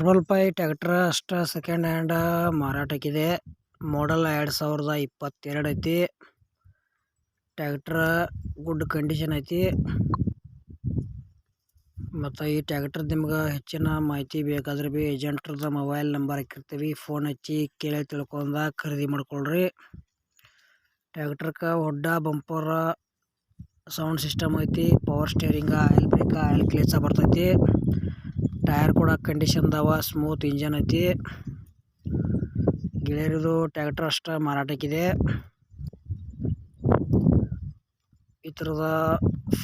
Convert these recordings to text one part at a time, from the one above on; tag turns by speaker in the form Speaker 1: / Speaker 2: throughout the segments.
Speaker 1: Triple five tractor ಅಷ್ಟ second hand ಮಾರಾಟಕ್ಕಿದೆ. Model ಎರಡು ಸಾವಿರದ ಇಪ್ಪತ್ತೆರಡು ಐತಿ. ಟ್ಯಾಕ್ಟ್ರ ಗುಡ್ ಕಂಡೀಷನ್ ಐತಿ. ಮತ್ತು ಈ ಟ್ಯಾಕ್ಟರ್ ನಿಮ್ಗೆ ಹೆಚ್ಚಿನ ಮಾಹಿತಿ ಬೇಕಾದ್ರೆ ಭೀ ಏಜೆಂಟ್ರದ ಮೊಬೈಲ್ ನಂಬರ್ ಹಾಕಿರ್ತೀವಿ. ಫೋನ್ ಹಚ್ಚಿ ಕೇಳಿ ತಿಳ್ಕೊಂಡ ಖರೀದಿ ಮಾಡ್ಕೊಳ್ರಿ. ಟ್ಯಾಕ್ಟ್ರಕ್ಕೆ ಹೊಡ್ಡ ಬಂಪರ ಸೌಂಡ್ ಸಿಸ್ಟಮ್ ಐತಿ. Power steering oil brake oil clutch ಬರ್ತೈತಿ. ಟೈರ್ ಕೂಡ ಕಂಡೀಷನ್ ಅದಾವ ಸ್ಮೂತ್ ಇಂಜನ್ ಐತಿ. ಗೆಳೆಯರದು ಟ್ಯಾಕ್ಟರ್ ಅಷ್ಟ ಮಾರಾಟಕ್ಕಿದೆ. ಈ ಥರದ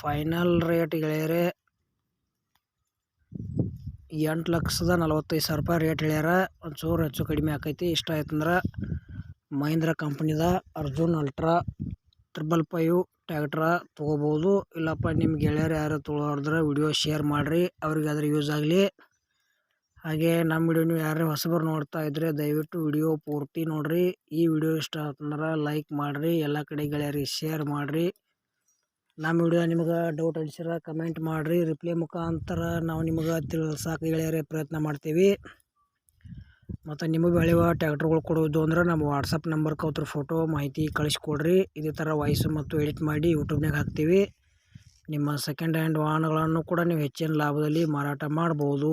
Speaker 1: ಫೈನಲ್ ರೇಟ್ ಗೆಳೆಯರೆ, ಎಂಟು ಲಕ್ಷದ ನಲವತ್ತೈದು ಸಾವಿರ ರೂಪಾಯಿ ರೇಟ್ ಹೇಳ್ಯಾರ ಒಂಚೂರು ಹೆಚ್ಚು ಕಡಿಮೆ ಆಕೈತಿ. ಇಷ್ಟ ಆಯ್ತಂದ್ರೆ Mahindra ಕಂಪ್ನಿದ Arjun ultra triple five tractor ತಗೋಬಹುದು ಇಲ್ಲಪ್ಪ ನಿಮ್ಮ ಗೆಳೆಯರು ಯಾರು ತೊಗೊಳೋದ್ರೆ ವಿಡಿಯೋ ಶೇರ್ ಮಾಡಿರಿ. ಅವ್ರಿಗೆ ಅದ್ರ ಯೂಸ್ ಆಗಲಿ. ಹಾಗೆ ನಮ್ಮ ವಿಡಿಯೋ ನೀವು ಯಾರೇ ಹೊಸಬರು ನೋಡ್ತಾ ಇದ್ದರೆ ದಯವಿಟ್ಟು ವಿಡಿಯೋ ಪೂರ್ತಿ ನೋಡಿರಿ. ಈ ವಿಡಿಯೋ ಇಷ್ಟ ಆತಂದ್ರೆ ಲೈಕ್ ಮಾಡಿರಿ. ಎಲ್ಲ ಕಡೆ ಗೆಳೆಯರಿಗೆ ಶೇರ್ ಮಾಡಿರಿ. ನಮ್ಮ ವಿಡಿಯೋ ನಿಮ್ಗೆ ಡೌಟ್ ಅನ್ಸಿರ ಕಮೆಂಟ್ ಮಾಡಿರಿ. ರಿಪ್ಲೈ ಮುಖಾಂತರ ನಾವು ನಿಮ್ಗೆ ತಿಳಿಸಾಕ ಗೆಳೆಯರೇ ಪ್ರಯತ್ನ ಮಾಡ್ತೀವಿ. ಮತ್ತು ನಿಮಗೆ ಬೆಳೆಯುವ ಟ್ಯಾಕ್ಟ್ರುಗಳು ಕೊಡುವುದು ಅಂದ್ರೆ ನಮ್ಮ ವಾಟ್ಸಪ್ ನಂಬರ್ಗೆ ಅವ್ರ ಫೋಟೋ ಮಾಹಿತಿ ಕಳಿಸ್ಕೊಡ್ರಿ. ಇದೇ ಥರ ವಾಯ್ಸು ಮತ್ತು ಎಡಿಟ್ ಮಾಡಿ ಯೂಟ್ಯೂಬ್ನಾಗ ಹಾಕ್ತೀವಿ. ನಿಮ್ಮ ಸೆಕೆಂಡ್ ಹ್ಯಾಂಡ್ ವಾಹನಗಳನ್ನು ಕೂಡ ನೀವು ಹೆಚ್ಚಿನ ಲಾಭದಲ್ಲಿ ಮಾರಾಟ ಮಾಡ್ಬೋದು.